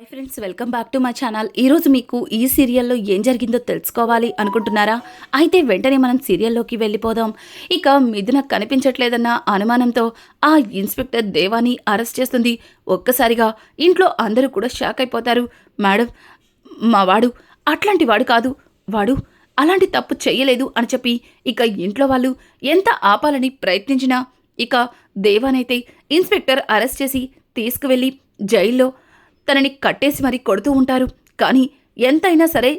Hi friends welcome back to my channel ఈరోజు మీకు ఈ సీరియల్లో ఏం జరిగిందో తెలుసుకోవాలి అనుకుంటున్నారా? అయితే వెంటనే మనం సీరియల్లోకి వెళ్ళిపోదాం. ఇక మిథున కనిపించట్లేదన్న అనుమానంతో ఆ ఇన్స్పెక్టర్ దేవాని అరెస్ట్ చేస్తుంది. ఒక్కసారిగా ఇంట్లో అందరూ కూడా షాక్ అయిపోతారు. మేడం మా వాడు అట్లాంటి వాడు కాదు. వాడు అలాంటి తప్పు చేయలేదు అని చెప్పి ఇక ఇంట్లో వాళ్ళు ఎంత ఆపాలని ప్రయత్నించినా ఇక దేవానైతే ఇన్స్పెక్టర్ అరెస్ట్ చేసి తీసుకువెళ్ళి జైల్లో తనని కట్టేసి మరీ కొడుతూ ఉంటారు. కానీ ఎంతైనా సరే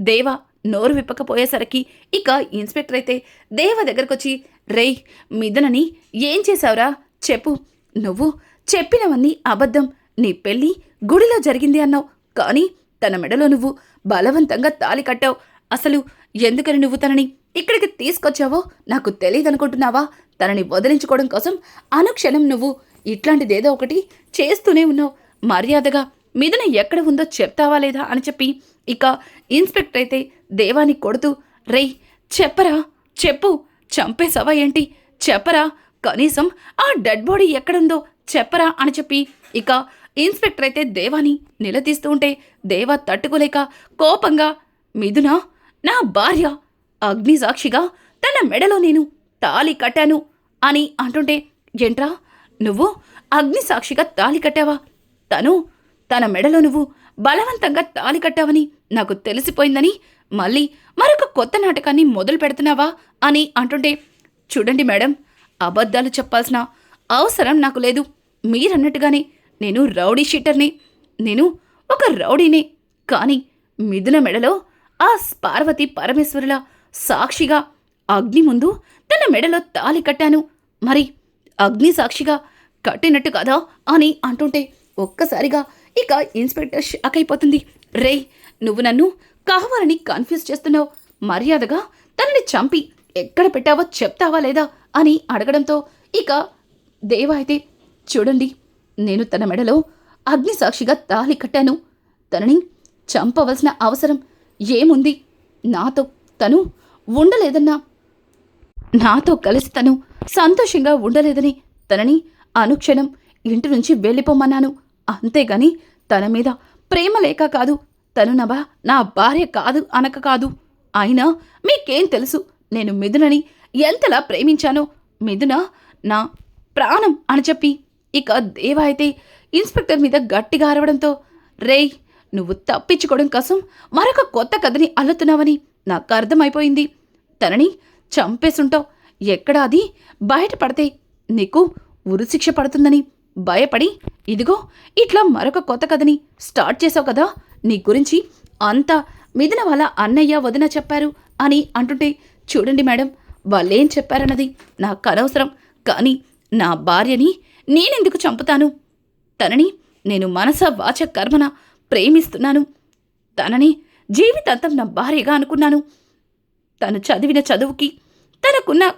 దేవ నోరు విప్పకపోయేసరికి ఇక ఇన్స్పెక్టర్ అయితే దేవ దగ్గరకొచ్చి రేయ్ మిథునని ఏం చేశావురా? చెప్పు. నువ్వు చెప్పినవన్నీ అబద్ధం. నీ పెళ్ళి గుడిలో జరిగింది అన్నావు. కానీ తన మెడలో నువ్వు బలవంతంగా తాలి కట్టావు. అసలు ఎందుకని నువ్వు తనని ఇక్కడికి తీసుకొచ్చావో నాకు తెలియదనుకుంటున్నావా? తనని వదిలించుకోవడం కోసం అనుక్షణం నువ్వు ఇట్లాంటిదేదో ఒకటి చేస్తూనే ఉన్నావు. మర్యాదగా మిథున ఎక్కడ ఉందో చెప్తావా లేదా అని చెప్పి ఇక ఇన్స్పెక్టర్ అయితే దేవాని కొడుతూ రేయ్ చెప్పరా చెప్పు చంపేసావా ఏంటి? చెప్పరా కనీసం ఆ డెడ్ బాడీ ఎక్కడుందో చెప్పరా? అని చెప్పి ఇక ఇన్స్పెక్టర్ అయితే దేవాని నిలదీస్తూ ఉంటే దేవా తట్టుకోలేక కోపంగా మిథున నా భార్య అగ్ని సాక్షిగా తన మెడలో నేను తాళి కట్టాను అని అంటుంటే ఏంట్రా నువ్వు అగ్ని సాక్షిగా తాళి కట్టావా? తను తన మెడలో నువ్వు బలవంతంగా తాళి కట్టావని నాకు తెలిసిపోయిందని మళ్ళీ మరొక కొత్త నాటకాన్ని మొదలు పెడుతున్నావా అని అంటుంటే చూడండి మేడం అబద్ధాలు చెప్పాల్సిన అవసరం నాకు లేదు. మీరన్నట్టుగానే నేను రౌడీ షీటర్ని. నేను ఒక రౌడీనే. కానీ మిథున మెడలో ఆ పార్వతి పరమేశ్వరుల సాక్షిగా అగ్ని ముందు తన మెడలో తాలి కట్టాను. మరి అగ్ని సాక్షిగా కట్టినట్టు కదా అని అంటుంటే ఒక్కసారిగా ఇక ఇన్స్పెక్టర్ షాక్ అయిపోతుంది. రేయ్ నువ్వు నన్ను కావాలని కన్ఫ్యూజ్ చేస్తున్నావు. మర్యాదగా తనని చంపి ఎక్కడ పెట్టావో చెప్తావా లేదా అని అడగడంతో ఇక దేవ అయితే చూడండి నేను తన మెడలో అగ్నిసాక్షిగా తాళి కట్టాను. తనని చంపవలసిన అవసరం ఏముంది? నాతో తను ఉండలేదన్నా? నాతో కలిసి తను సంతోషంగా ఉండలేదని తనని అనుక్షణం ఇంటి నుంచి వెళ్ళిపోమన్నాను. అంతేగాని తన మీద ప్రేమ లేక కాదు. తను నా నా భార్య కాదు అనక కాదు. అయినా మీకేం తెలుసు? నేను మిథునని ఎంతలా ప్రేమించానో? మిథున నా ప్రాణం అని చెప్పి ఇక దేవ అయితే ఇన్స్పెక్టర్ మీద గట్టిగా అరవడంతో రేయ్ నువ్వు తప్పించుకోవడం కోసం మరొక కొత్త కథని అల్లుతున్నావని నాకు అర్థమైపోయింది. తనని చంపేసుంటావు. ఎక్కడ అది బయటపడితే నీకు ఉరిశిక్ష పడుతుందని భయపడి ఇదిగో ఇట్లా మరొక కొత్త కథని స్టార్ట్ చేసావు కదా నీ గురించి అంతా మిదిన వాళ్ళ అన్నయ్య వదిన చెప్పారు అని అంటుంటే చూడండి మేడం వాళ్ళేం చెప్పారన్నది నాకు అనవసరం కానీ నా భార్యని నేనెందుకు చంపుతాను? తనని నేను మనస వాచ కర్మన ప్రేమిస్తున్నాను. తనని జీవితాంతం నా భార్యగా అనుకున్నాను. తను చదివిన చదువుకి తనకున్న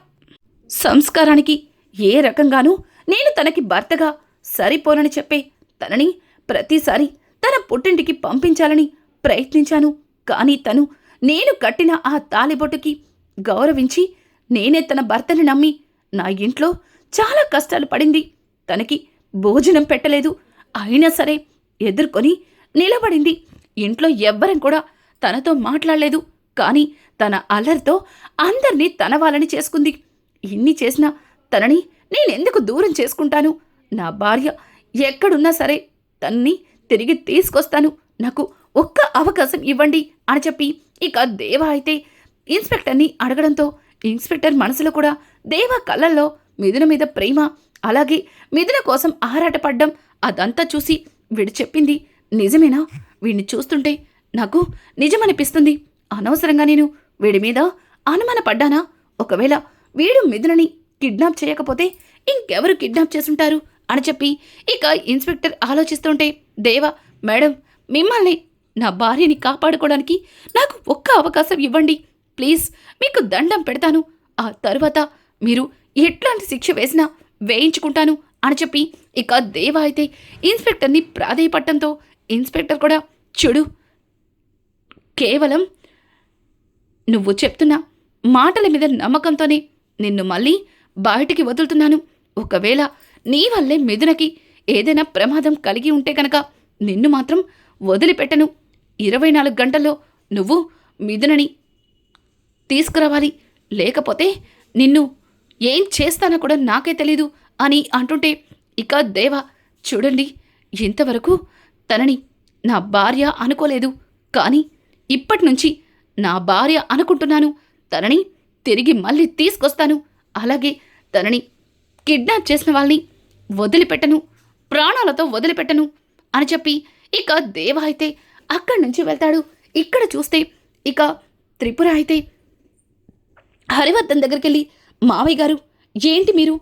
సంస్కారానికి ఏ రకంగానూ నేను తనకి భర్తగా సరిపోనని చెప్పే తనని ప్రతిసారి తన పుట్టింటికి పంపించాలని ప్రయత్నించాను. కానీ తను నేను కట్టిన ఆ తాలిబొట్టుకి గౌరవించి నేనే తన భర్తని నమ్మి నా ఇంట్లో చాలా కష్టాలు పడింది. తనకి భోజనం పెట్టలేదు. అయినా సరే ఎదుర్కొని నిలబడింది. ఇంట్లో ఎవ్వరం కూడా తనతో మాట్లాడలేదు. కానీ తన అల్లరితో అందరినీ తన వాళ్ళని చేసుకుంది. ఇన్ని చేసినా తనని నేనెందుకు దూరం చేసుకుంటాను? నా భార్య ఎక్కడున్నా సరే తన్ని తిరిగి తీసుకొస్తాను. నాకు ఒక్క అవకాశం ఇవ్వండి అని చెప్పి ఇక దేవ అయితే ఇన్స్పెక్టర్ని అడగడంతో ఇన్స్పెక్టర్ మనసులో కూడా దేవ కళ్ళల్లో మిథున మీద ప్రేమ అలాగే మిథున కోసం ఆరాటపడ్డం అదంతా చూసి వీడు చెప్పింది నిజమేనా? వీడిని చూస్తుంటే నాకు నిజమనిపిస్తుంది. అనవసరంగా నేను వీడి మీద అనుమానపడ్డానా? ఒకవేళ వీడు మిథునని కిడ్నాప్ చేయకపోతే ఇంకెవరు కిడ్నాప్ చేసుంటారు అని చెప్పి ఇక ఇన్స్పెక్టర్ ఆలోచిస్తుంటే దేవ మేడం మిమ్మల్ని నా భార్యని కాపాడుకోవడానికి నాకు ఒక్క అవకాశం ఇవ్వండి. ప్లీజ్ మీకు దండం పెడతాను. ఆ తరువాత మీరు ఎట్లాంటి శిక్ష వేసినా వేయించుకుంటాను అని చెప్పి ఇక దేవ అయితే ఇన్స్పెక్టర్ని ప్రాధేయపడటంతో ఇన్స్పెక్టర్ కూడా చూడు కేవలం నువ్వు చెప్తున్న మాటల మీద నమ్మకంతోనే నిన్ను మళ్ళీ బయటికి వదులుతున్నాను. ఒకవేళ నీ వల్లే మిథునకి ఏదైనా ప్రమాదం కలిగి ఉంటే కనుక నిన్ను మాత్రం వదిలిపెట్టను. ఇరవై నాలుగు గంటల్లో నువ్వు మిథునని తీసుకురావాలి. లేకపోతే నిన్ను ఏం చేస్తానో కూడా నాకే తెలీదు అని అంటుంటే ఇక దేవ చూడండి ఇంతవరకు తనని నా భార్య అనుకోలేదు. కానీ ఇప్పటి నుంచి నా భార్య అనుకుంటున్నాను. తనని తిరిగి మళ్ళీ తీసుకొస్తాను. అలాగే తనని కిడ్నాప్ చేసిన వాళ్ళని వదిలిపెట్టను ప్రాణాలతో వదిలిపెట్టను అని చెప్పి ఇక దేవ అయితే అక్కడి నుంచి వెళ్తాడు. ఇక్కడ చూస్తే ఇక త్రిపుర అయితే హరివర్ధన్ దగ్గరికి వెళ్ళి మావయ్య గారు ఏంటి మీరు?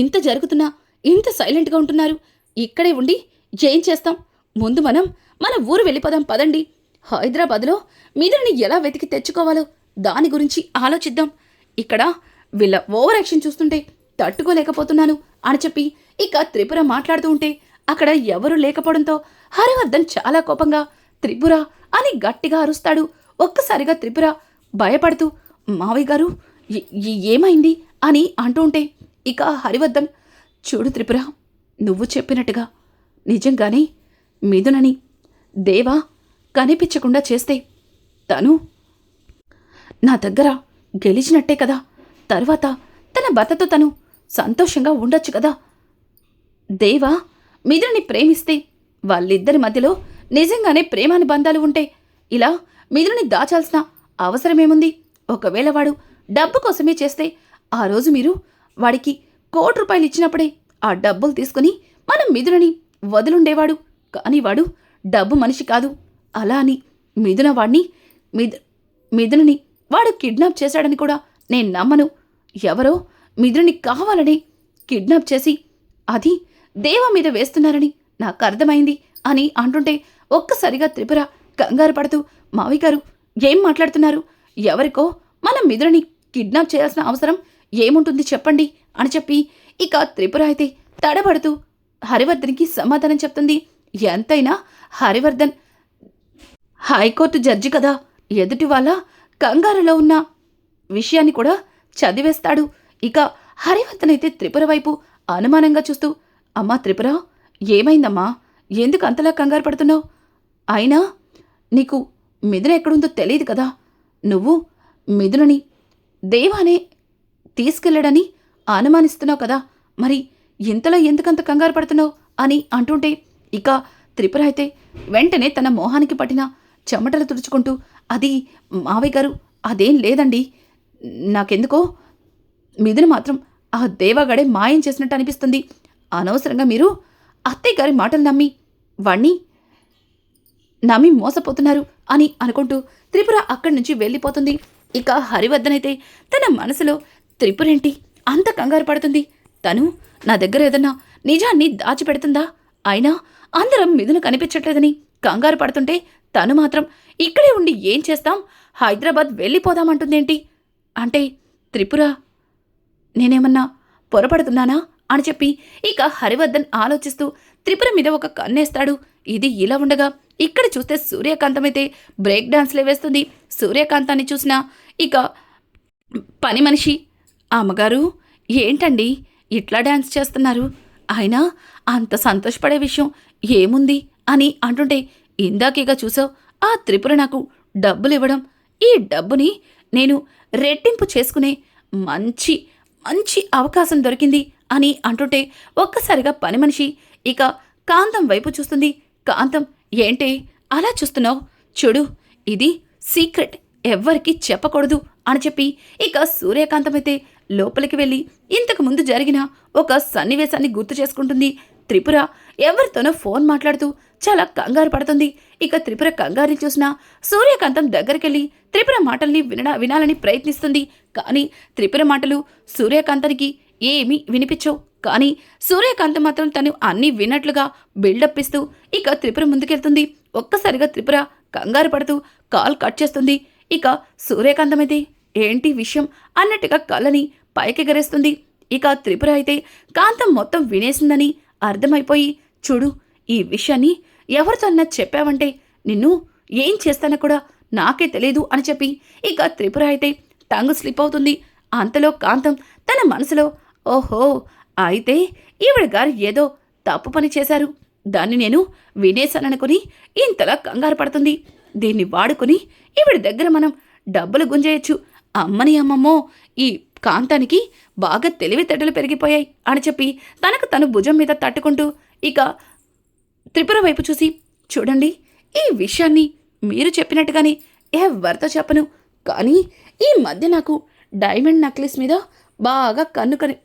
ఇంత జరుగుతున్నా ఇంత సైలెంట్గా ఉంటున్నారు. ఇక్కడే ఉండి ఏం చేస్తాం? ముందు మనం మన ఊరు వెళ్ళిపోదాం పదండి. హైదరాబాద్లో మీదని ఎలా వెతికి తెచ్చుకోవాలో దాని గురించి ఆలోచిద్దాం. ఇక్కడ వీళ్ళ ఓవర్ యాక్షన్ చూస్తుంటే తట్టుకోలేకపోతున్నాను అని చెప్పి ఇక త్రిపుర మాట్లాడుతూ ఉంటే అక్కడ ఎవరూ లేకపోవడంతో హరివర్ధన్ చాలా కోపంగా త్రిపుర అని గట్టిగా అరుస్తాడు. ఒక్కసారిగా త్రిపుర భయపడుతూ మావయ్య గారు ఏమైంది? అని అంటూ ఉంటే ఇక హరివర్ధన్ చూడు త్రిపుర నువ్వు చెప్పినట్టుగా నిజంగానే మిథునని దేవా కనిపించకుండా చేస్తే తను నా దగ్గర గెలిచినట్టే కదా. తర్వాత తన భర్తతో తను సంతోషంగా ఉండొచ్చు కదా దేవా మిథుని ప్రేమిస్తే వాళ్ళిద్దరి మధ్యలో నిజంగానే ప్రేమానుబంధాలు ఉంటే ఇలా మిథుని దాచాల్సిన అవసరమేముంది? ఒకవేళ వాడు డబ్బు కోసమే చేస్తే ఆ రోజు మీరు వాడికి కోటి రూపాయలు ఇచ్చినప్పుడే ఆ డబ్బులు తీసుకుని మనం మిథునని వదిలుండేవాడు. కానీ వాడు డబ్బు మనిషి కాదు. అలా అని మిథున వాడిని మిథు మిథునని వాడు కిడ్నాప్ చేశాడని కూడా నేను నమ్మను. ఎవరో మిథునని కావాలని కిడ్నాప్ చేసి అది దేవ మీద వేస్తున్నారని నాకు అర్థమైంది అని అంటుంటే ఒక్కసారిగా త్రిపుర కంగారు పడుతూ మావి గారు ఏం మాట్లాడుతున్నారు? ఎవరికో మన మిథునని కిడ్నాప్ చేయాల్సిన అవసరం ఏముంటుంది చెప్పండి? అని చెప్పి ఇక త్రిపుర అయితే తడబడుతూ హరివర్ధన్కి సమాధానం చెప్తుంది. ఎంతైనా హరివర్ధన్ హైకోర్టు జడ్జి కదా. ఎదుటి వాళ్ళ కంగారులో ఉన్న విషయాన్ని కూడా చదివేస్తాడు. ఇక హరివర్ధన్ అయితే త్రిపుర వైపు అనుమానంగా చూస్తూ అమ్మా త్రిపుర ఏమైందమ్మా? ఎందుకు అంతలా కంగారు పడుతున్నావు? అయినా నీకు మిథున ఎక్కడుందో తెలియదు కదా. నువ్వు మిథునని దేవానే తీసుకెళ్ళడని అనుమానిస్తున్నావు కదా. మరి ఇంతలో ఎందుకంత కంగారు పడుతున్నావు అని అంటుంటే ఇక త్రిపుర అయితే వెంటనే తన మోహానికి పట్టిన చెమటలు తుడుచుకుంటూ అది మావయ్య గారు అదేం లేదండి. నాకెందుకో మిథున మాత్రం ఆ దేవగడే మాయం చేసినట్టు అనిపిస్తుంది. అనవసరంగా మీరు అత్తయ్య గారి మాటలు నమ్మి వాణ్ణి నమ్మి మోసపోతున్నారు అని అనుకుంటూ త్రిపుర అక్కడి నుంచి వెళ్ళిపోతుంది. ఇక హరివర్ధనైతే తన మనసులో త్రిపురేంటి అంత కంగారు పడుతుంది. తను నా దగ్గర ఏదన్నా నిజాన్ని దాచిపెడుతుందా? అయినా అందరం మిథున కనిపించట్లేదని కంగారు పడుతుంటే తను మాత్రం ఇక్కడే ఉండి ఏం చేస్తాం? హైదరాబాద్ వెళ్ళిపోదామంటుందేంటి? అంటే త్రిపుర నేనేమన్నా పొరపడుతున్నానా? అని చెప్పి ఇక హరివర్ధన్ ఆలోచిస్తూ త్రిపుర మీద ఒక కన్నేస్తాడు. ఇది ఇలా ఉండగా ఇక్కడ చూస్తే సూర్యకాంతమైతే బ్రేక్ డాన్స్లే వేస్తుంది. సూర్యకాంతాన్ని చూసిన ఇక పని మనిషి అమ్మగారు ఏంటండి ఇట్లా డాన్స్ చేస్తున్నారు? అయినా అంత సంతోషపడే విషయం ఏముంది? అని అంటుంటే ఇందాకేగా చూసావు ఆ త్రిపుర నాకు డబ్బులు ఇవ్వడం. ఈ డబ్బుని నేను రెట్టింపు చేసుకునే మంచి మంచి అవకాశం దొరికింది అని అంటుంటే ఒక్కసారిగా పని మనిషి ఇక కాంతం వైపు చూస్తుంది. కాంతం ఏంటి? అలా చూస్తున్నావు? చూడు ఇది సీక్రెట్. ఎవ్వరికి చెప్పకూడదు అని చెప్పి ఇక సూర్యకాంతం అయితే లోపలికి వెళ్ళి ఇంతకు ముందు జరిగిన ఒక సన్నివేశాన్ని గుర్తు చేసుకుంటుంది. త్రిపుర ఎవరితోనో ఫోన్ మాట్లాడుతూ చాలా కంగారు పడుతుంది. ఇక త్రిపుర కంగారుని చూసిన సూర్యకాంతం దగ్గరికెళ్ళి త్రిపుర మాటల్ని వినడా వినాలని ప్రయత్నిస్తుంది. కానీ త్రిపుర మాటలు సూర్యకాంతానికి ఏమీ వినిపించవు. కానీ సూర్యకాంతం మాత్రం తను అన్నీ విన్నట్లుగా బిల్డప్ ఇస్తూ ఇక త్రిపుర ముందుకెళ్తుంది. ఒక్కసారిగా త్రిపుర కంగారు పడుతూ కాల్ కట్ చేస్తుంది. ఇక సూర్యకాంతమైతే అయితే ఏంటి విషయం అన్నట్టుగా కళ్ళని పైకెగరేస్తుంది. ఇక త్రిపుర అయితే కాంతం మొత్తం వినేసిందని అర్థమైపోయి చూడు ఈ విషయాన్ని ఎవరితోన్నా చెప్పావంటే నిన్ను ఏం చేస్తానో కూడా నాకే తెలియదు అని చెప్పి ఇక త్రిపుర అయితే టంగ్ స్లిప్ అవుతుంది. అంతలో కాంతం తన మనసులో ఓహో అయితే ఈవిడ గారు ఏదో తప్పు పని చేశారు. దాన్ని నేను వినేశాననుకుని ఇంతలా కంగారు పడుతుంది. దీన్ని వాడుకుని ఈవిడ దగ్గర మనం డబ్బులు గుంజేయచ్చు. అమ్మని అమ్మమ్మో ఈ కాంతానికి బాగా తెలివితేటలు పెరిగిపోయాయి అని చెప్పి తనకు తను భుజం మీద తట్టుకుంటూ ఇక త్రిపుర వైపు చూసి చూడండి ఈ విషయాన్ని మీరు చెప్పినట్టుగానే ఎవరితో చెప్పను. కానీ ఈ మధ్య నాకు డైమండ్ నెక్లెస్ మీద బాగా కన్ను కని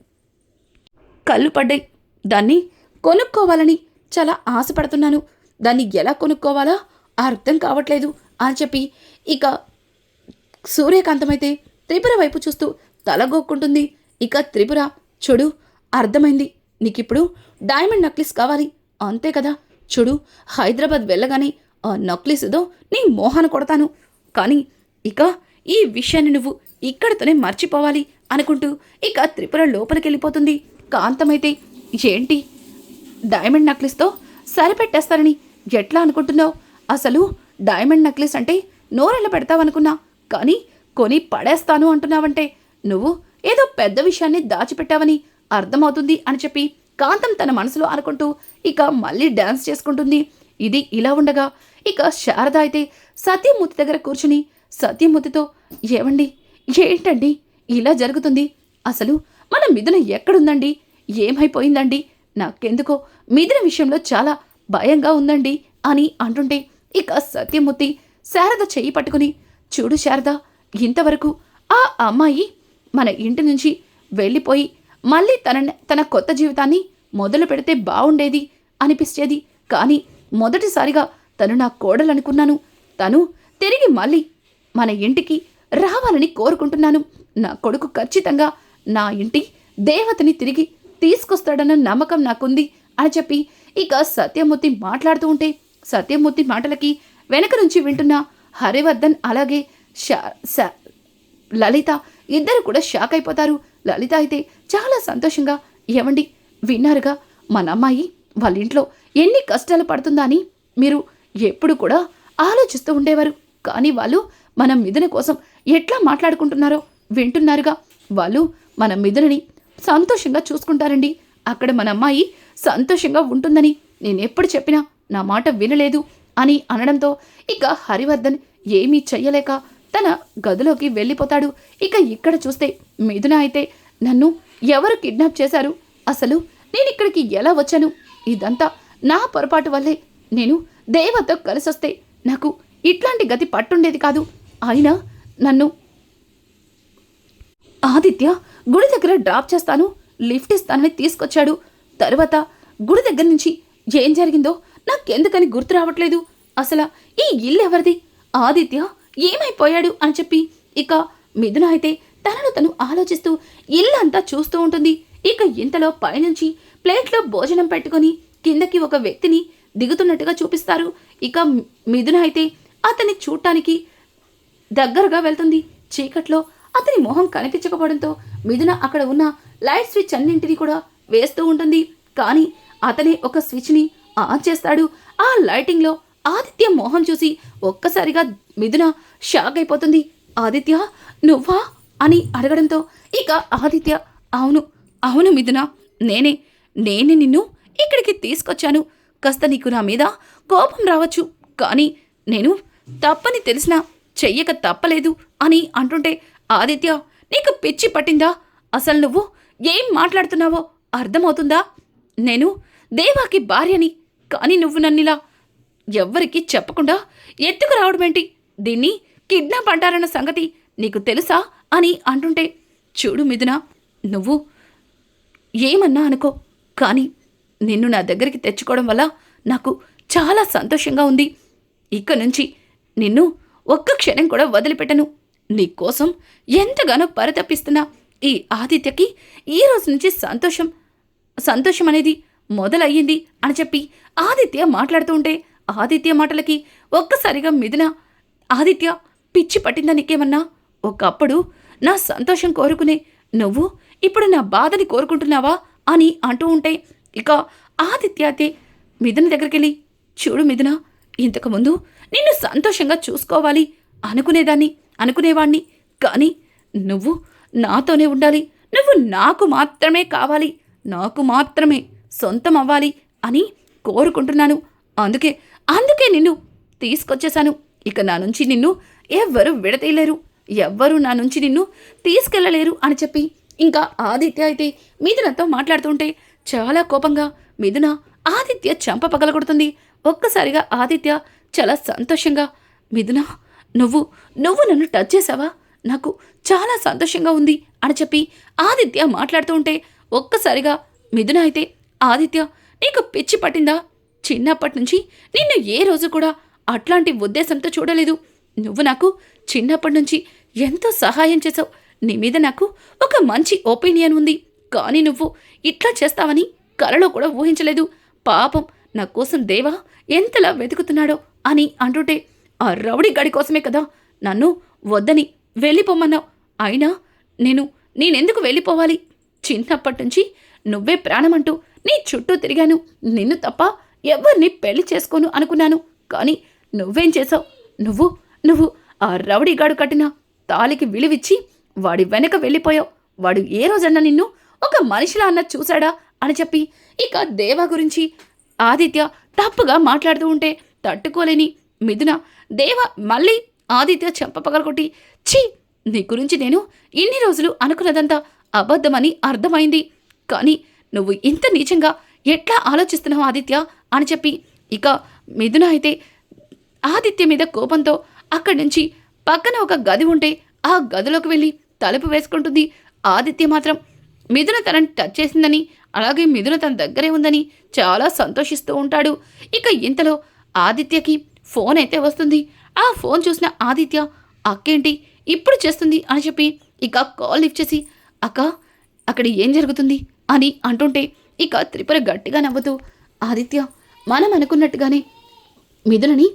కళ్ళు పడ్డాయి. దాన్ని కొనుక్కోవాలని చాలా ఆశపడుతున్నాను. దాన్ని ఎలా కొనుక్కోవాలో? అర్థం కావట్లేదు అని చెప్పి ఇక సూర్యకాంతమైతే త్రిపుర వైపు చూస్తూ తలగొక్కుంటుంది ఇక త్రిపుర చూడు అర్థమైంది. నీకిప్పుడు డైమండ్ నక్లిస్ కావాలి. అంతే కదా. చూడు హైదరాబాద్ వెళ్ళగానే ఆ నక్లిస్ ఏదో నీ మోహన కొడతాను. కానీ ఇక ఈ విషయాన్ని నువ్వు ఇక్కడితోనే మర్చిపోవాలి అనుకుంటూ ఇక త్రిపుర లోపలికి వెళ్ళిపోతుంది కాంతమైతే ఏంటి? డైమండ్ నక్లెస్తో సరిపెట్టేస్తారని ఎట్లా అనుకుంటున్నావు? అసలు డైమండ్ నక్లెస్ అంటే నోరెళ్ళ పెడతావనుకున్నా కానీ కొని పడేస్తాను అంటున్నావంటే నువ్వు ఏదో పెద్ద విషయాన్ని దాచిపెట్టావని అర్థమవుతుంది అని చెప్పి కాంతం తన మనసులో అనుకుంటూ ఇక మళ్ళీ డ్యాన్స్ చేసుకుంటుంది. ఇది ఇలా ఉండగా ఇక శారద అయితే సత్యమూర్తి దగ్గర కూర్చుని సత్యమూర్తితో ఏమండి? ఏంటండి? ఇలా జరుగుతుంది? అసలు మన మిథున ఎక్కడుందండి? ఏమైపోయిందండి? నాకెందుకో మిథున విషయంలో చాలా భయంగా ఉందండి అని అంటుంటే ఇక సత్యమూర్తి శారద చెయ్యి పట్టుకుని చూడు శారద ఇంతవరకు ఆ అమ్మాయి మన ఇంటి నుంచి వెళ్ళిపోయి మళ్ళీ తన తన కొత్త జీవితాన్ని మొదలు పెడితే బాగుండేది అనిపించేది కానీ మొదటిసారిగా తను నా కోడలనుకున్నాను. తను తిరిగి మళ్ళీ మన ఇంటికి రావాలని కోరుకుంటున్నాను. నా కొడుకు ఖచ్చితంగా నా ఇంటి దేవతని తిరిగి తీసుకొస్తాడన్న నమ్మకం నాకుంది అని చెప్పి ఇక సత్యమూర్తి మాట్లాడుతూ ఉంటే సత్యమూర్తి మాటలకి వెనక నుంచి వింటున్న హరివర్ధన్ అలాగే లలిత ఇద్దరు కూడా షాక్ అయిపోతారు. లలిత అయితే చాలా సంతోషంగా ఏమండి విన్నారుగా? మన అమ్మాయి వాళ్ళ ఇంట్లో ఎన్ని కష్టాలు పడుతుందా అని మీరు ఎప్పుడు కూడా ఆలోచిస్తూ ఉండేవారు. కానీ వాళ్ళు మన మిథున కోసం ఎట్లా మాట్లాడుకుంటున్నారో వింటున్నారుగా. వాళ్ళు మన మిథునని సంతోషంగా చూసుకుంటారండి. అక్కడ మన అమ్మాయి సంతోషంగా ఉంటుందని నేను ఎప్పుడు చెప్పినా నా మాట వినలేదు అని అనడంతో ఇక హరివర్ధన్ ఏమీ చెయ్యలేక తన గదిలోకి వెళ్ళిపోతాడు. ఇక ఇక్కడ చూస్తే మిథున అయితే నన్ను ఎవరు కిడ్నాప్ చేశారు? అసలు నేను ఇక్కడికి ఎలా వచ్చాను? ఇదంతా నా పొరపాటు వల్లే నేను దేవతో కలిసొస్తే నాకు ఇట్లాంటి గతి పట్టుండేది కాదు. అయినా నన్ను ఆదిత్య గుడి దగ్గర డ్రాప్ చేస్తాను లిఫ్ట్ ఇస్తానని తీసుకొచ్చాడు. తర్వాత గుడి దగ్గర నుంచి ఏం జరిగిందో నాకెందుకని గుర్తు రావట్లేదు. అసలు ఈ ఇల్లు ఎవరిది? ఆదిత్య ఏమైపోయాడు అని చెప్పి ఇక మిథున అయితే తనను తను ఆలోచిస్తూ ఇల్లంతా చూస్తూ ఉంటుంది. ఇక ఇంతలో పైనుంచి ప్లేట్లో భోజనం పెట్టుకొని కిందకి ఒక వ్యక్తిని దిగుతున్నట్టుగా చూపిస్తారు. ఇక మిథున అయితే అతన్ని చూడటానికి దగ్గరగా వెళ్తుంది. చీకట్లో అతని మొహం కనిపించకపోవడంతో మిథున అక్కడ ఉన్న లైట్ స్విచ్ అన్నింటినీ కూడా వేస్తూ ఉంటుంది. కానీ అతనే ఒక స్విచ్ని ఆన్ చేస్తాడు. ఆ లైటింగ్లో ఆదిత్య మొహం చూసి ఒక్కసారిగా మిథున షాక్ అయిపోతుంది. ఆదిత్య నువ్వా? అని అడగడంతో ఇక ఆదిత్య అవును అవును మిథున నేనే నేనే నిన్ను ఇక్కడికి తీసుకొచ్చాను. కాస్త నీకు నా మీద కోపం రావచ్చు కానీ నేను తప్పని తెలిసినా చెయ్యక తప్పలేదు అని అంటుంటే ఆదిత్య నీకు పిచ్చి పట్టిందా? అసలు నువ్వు ఏం మాట్లాడుతున్నావో అర్థమవుతుందా? నేను దేవాకి భార్యని కానీ నువ్వు నన్నిలా ఎవ్వరికీ చెప్పకుండా ఎత్తుకు రావడమేంటి దీన్ని కిడ్నాప్ అంటారన్న సంగతి నీకు తెలుసా అని అంటుంటే చూడు మిథున నువ్వు ఏమన్నా అనుకో కానీ నిన్ను నా దగ్గరికి తెచ్చుకోవడం వల్ల నాకు చాలా సంతోషంగా ఉంది. ఇక నుంచి నిన్ను ఒక్క క్షణం కూడా వదిలిపెట్టను. నీకోసం ఎంతగానో పరితపిస్తున్నా. ఈ ఆదిత్యకి ఈ రోజు నుంచి సంతోషం సంతోషం అనేది మొదలయ్యింది అని చెప్పి ఆదిత్య మాట్లాడుతూ ఉంటే ఆదిత్య మాటలకి ఒక్కసారిగా మిథున ఆదిత్య పిచ్చి పట్టిందా నీకేమన్నా? ఒకప్పుడు నా సంతోషం కోరుకునే నువ్వు ఇప్పుడు నా బాధని కోరుకుంటున్నావా అని అంటూ ఉంటే ఇక ఆదిత్య అయితే మిథున దగ్గరికి వెళ్ళి చూడు మిథున ఇంతకుముందు నిన్ను సంతోషంగా చూసుకోవాలి అనుకునేదాన్ని. అనుకునేవాణ్ణి. కానీ నువ్వు నాతోనే ఉండాలి. నువ్వు నాకు మాత్రమే కావాలి. నాకు మాత్రమే సొంతం అవ్వాలి అని కోరుకుంటున్నాను. అందుకే అందుకే నిన్ను తీసుకొచ్చేశాను. ఇక నా నుంచి నిన్ను ఎవ్వరూ విడతీయలేరు. ఎవ్వరూ నా నుంచి నిన్ను తీసుకెళ్ళలేరు అని చెప్పి ఇంకా ఆదిత్య అయితే మిథునతో మాట్లాడుతుంటే చాలా కోపంగా మిథున ఆదిత్య చంప పగలగొడుతుంది. ఒక్కసారిగా ఆదిత్య చాలా సంతోషంగా మిథున నువ్వు నువ్వు నన్ను టచ్ చేసావా? నాకు చాలా సంతోషంగా ఉంది అని చెప్పి ఆదిత్య మాట్లాడుతూ ఉంటే ఒక్కసారిగా మిథున అయితే ఆదిత్య నీకు పిచ్చి పట్టిందా? చిన్నప్పటి నుంచి నిన్ను ఏ రోజు కూడా అట్లాంటి ఉద్దేశంతో చూడలేదు. నువ్వు నాకు చిన్నప్పటి నుంచి ఎంతో సహాయం చేసావు నీ మీద నాకు ఒక మంచి ఒపీనియన్ ఉంది. కానీ నువ్వు ఇట్లా చేస్తావని కలలో కూడా ఊహించలేదు. పాపం నా కోసం దేవా ఎంతలా వెతుకుతున్నాడో అని అంటుంటే ఆ రౌడీ గడి కోసమే కదా? నన్ను వద్దని వెళ్ళిపోమన్నావు. అయినా నేను నేనెందుకు వెళ్ళిపోవాలి? చిన్నప్పటి నుంచి నువ్వే ప్రాణమంటూ నీ చుట్టూ తిరిగాను. నిన్ను తప్ప ఎవరిని పెళ్ళి చేసుకోను అనుకున్నాను. కానీ నువ్వేం చేసావు నువ్వు నువ్వు ఆ రౌడీగాడు కట్టిన తాలికి విలువిచ్చి వాడి వెనక వెళ్ళిపోయావు. వాడు ఏ రోజన్నా నిన్ను ఒక మనిషిలా అన్న చూశాడా అని చెప్పి ఇక దేవా గురించి ఆదిత్య తప్పుగా మాట్లాడుతూ ఉంటే తట్టుకోలేని మిథున దేవ మళ్ళీ ఆదిత్య చెంప పగలగొట్టి ఛీ! నీ గురించి నేను ఇన్ని రోజులు అనుకున్నదంతా అబద్ధమని అర్థమైంది. కానీ నువ్వు ఇంత నీచంగా ఎట్లా ఆలోచిస్తున్నావు ఆదిత్య? అని చెప్పి ఇక మిథున అయితే ఆదిత్య మీద కోపంతో అక్కడి నుంచి పక్కన ఒక గది ఉంటే ఆ గదిలోకి వెళ్ళి తలుపు వేసుకుంటుంది ఆదిత్య మాత్రం. మిథున తనని టచ్ చేసిందని అలాగే మిథున తన దగ్గరే ఉందని చాలా సంతోషిస్తూ ఉంటాడు. ఇక ఇంతలో ఆదిత్యకి ఫోన్ అయితే వస్తుంది. ఆ ఫోన్ చూసిన ఆదిత్య అక్కేంటి? ఇప్పుడు చేస్తుంది అని చెప్పి ఇక కాల్ లిఫ్ట్ చేసి అక్క అక్కడ ఏం జరుగుతుంది? అని అంటుంటే ఇక త్రిపుర గట్టిగా నవ్వుతూ ఆదిత్య మనం అనుకున్నట్టుగానే మిథునని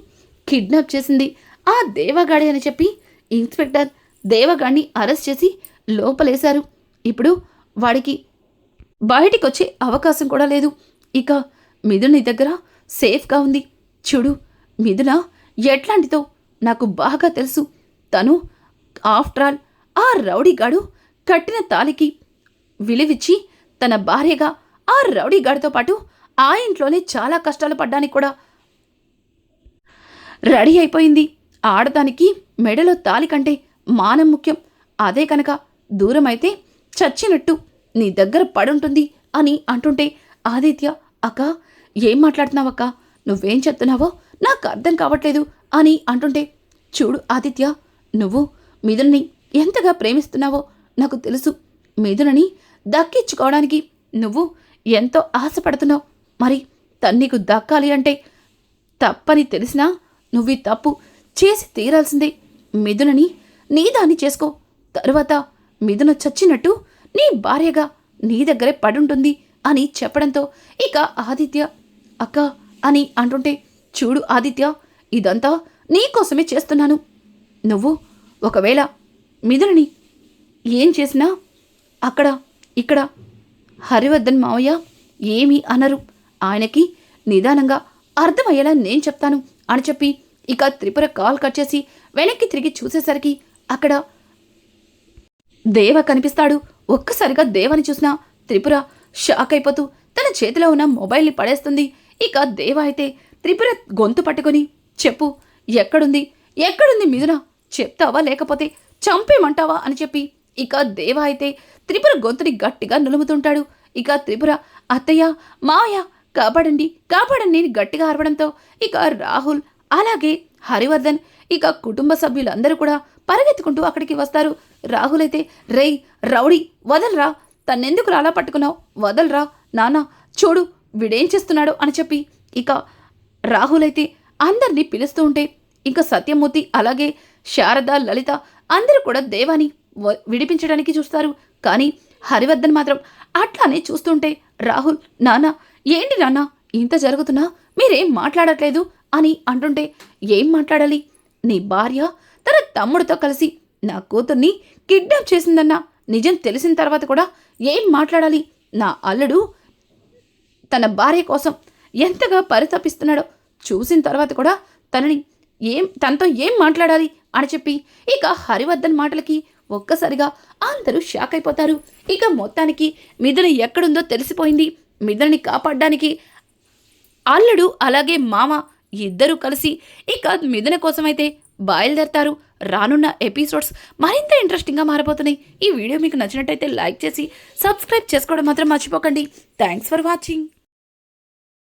కిడ్నాప్ చేసింది ఆ దేవగాడి అని చెప్పి ఇన్స్పెక్టర్ దేవగాడిని అరెస్ట్ చేసి లోపలేశారు. ఇప్పుడు వాడికి బయటికి వచ్చే అవకాశం కూడా లేదు. ఇక మిథుని దగ్గర సేఫ్గా ఉంది. చూడు మిథున ఎట్లాంటిదో? నాకు బాగా తెలుసు. తను ఆఫ్టర్ ఆల్ ఆ రౌడీగాడు కట్టిన తాలికి విలువిచ్చి తన భార్యగా ఆ రౌడీగాడితో పాటు ఆ ఇంట్లోనే చాలా కష్టాలు పడ్డానికి కూడా రెడీ అయిపోయింది. ఆడదానికి మెడలో తాలి కంటే మానం ముఖ్యం. అదే కనుక దూరమైతే చచ్చినట్టు నీ దగ్గర పడుంటుంది అని అంటుంటే ఆదిత్య అక్క ఏం మాట్లాడుతున్నావక్క? నువ్వేం చెప్తున్నావో నాకు అర్థం కావట్లేదు అని అంటుంటే చూడు ఆదిత్య నువ్వు మిథునని ఎంతగా ప్రేమిస్తున్నావో నాకు తెలుసు. మిథునని దక్కించుకోవడానికి నువ్వు ఎంతో ఆశపడుతున్నావు. మరి తను నీకు దక్కాలి అంటే తప్పని తెలిసినా నువ్వు ఈ తప్పు చేసి తీరాల్సిందే. మిథునని నీ దాన్ని చేసుకో. తరువాత మిథున చచ్చినట్టు నీ భార్యగా నీ దగ్గరే పడుంటుంది అని చెప్పడంతో ఇక ఆదిత్య అక్క అని అంటుంటే చూడు ఆదిత్య ఇదంతా నీకోసమే చేస్తున్నాను. నువ్వు ఒకవేళ మిథునని ఏం చేసినా అక్కడ ఇక్కడ హరివర్ధన్ మావయ్య ఏమీ అనరు. ఆయనకి నిదానంగా అర్థమయ్యేలా నేను చెప్తాను అని చెప్పి ఇక త్రిపుర కాల్ కట్ చేసి వెనక్కి తిరిగి చూసేసరికి అక్కడ దేవ కనిపిస్తాడు. ఒక్కసారిగా దేవని చూసిన త్రిపుర షాక్ అయిపోతూ తన చేతిలో ఉన్న మొబైల్ని పడేస్తుంది. ఇక దేవ అయితే త్రిపుర గొంతు పట్టుకుని చెప్పు ఎక్కడుంది? ఎక్కడుంది మిథున? చెప్తావా లేకపోతే చంపేమంటావా? అని చెప్పి ఇక దేవ అయితే త్రిపుర గొంతుని గట్టిగా నులుముతుంటాడు. ఇక త్రిపుర అత్తయ్య మాయ కాపాడండి కాపాడండి గట్టిగా అరవడంతో ఇక రాహుల్ అలాగే హరివర్ధన్ ఇక కుటుంబ సభ్యులందరూ కూడా పరిగెత్తుకుంటూ అక్కడికి వస్తారు. రాహుల్ అయితే రేయ్ రౌడీ వదలరా? తన్నెందుకు అలా పట్టుకున్నావు? వదలరా? నాన్న చూడు వీడేం చేస్తున్నాడు అని చెప్పి ఇక రాహుల్ అయితే అందరినీ పిలుస్తూ ఉంటే ఇంకా సత్యమూర్తి అలాగే శారద లలిత అందరూ కూడా దేవాని విడిపించడానికి చూస్తారు. కానీ హరివర్ధన్ మాత్రం అట్లానే చూస్తుంటే రాహుల్ నాన్న ఏంటి నాన్న ఇంత జరుగుతున్నా మీరేం మాట్లాడట్లేదు అని అంటుంటే ఏం మాట్లాడాలి? నీ భార్య తన తమ్ముడితో కలిసి నా కూతుర్ని కిడ్నాప్ చేసిందన్న నిజం తెలిసిన తర్వాత కూడా ఏం మాట్లాడాలి? నా అల్లుడు తన భార్య కోసం ఎంతగా పరితపిస్తున్నాడో చూసిన తర్వాత కూడా తనని ఏం తనతో ఏం మాట్లాడాలి అని చెప్పి ఇక హరివర్ధన్ మాటలకి ఒక్కసారిగా అందరూ షాక్ అయిపోతారు. ఇక మొత్తానికి మిథున ఎక్కడుందో తెలిసిపోయింది. మిథునని కాపాడడానికి అల్లుడు అలాగే మామ ఇద్దరూ కలిసి ఇక మిథున కోసమైతే బయలుదేరతారు. రానున్న ఎపిసోడ్స్ మరింత ఇంట్రెస్టింగ్గా మారబోతున్నాయి. ఈ వీడియో మీకు నచ్చినట్టయితే లైక్ చేసి సబ్స్క్రైబ్ చేసుకోవడం మాత్రం మర్చిపోకండి. Thanks for watching.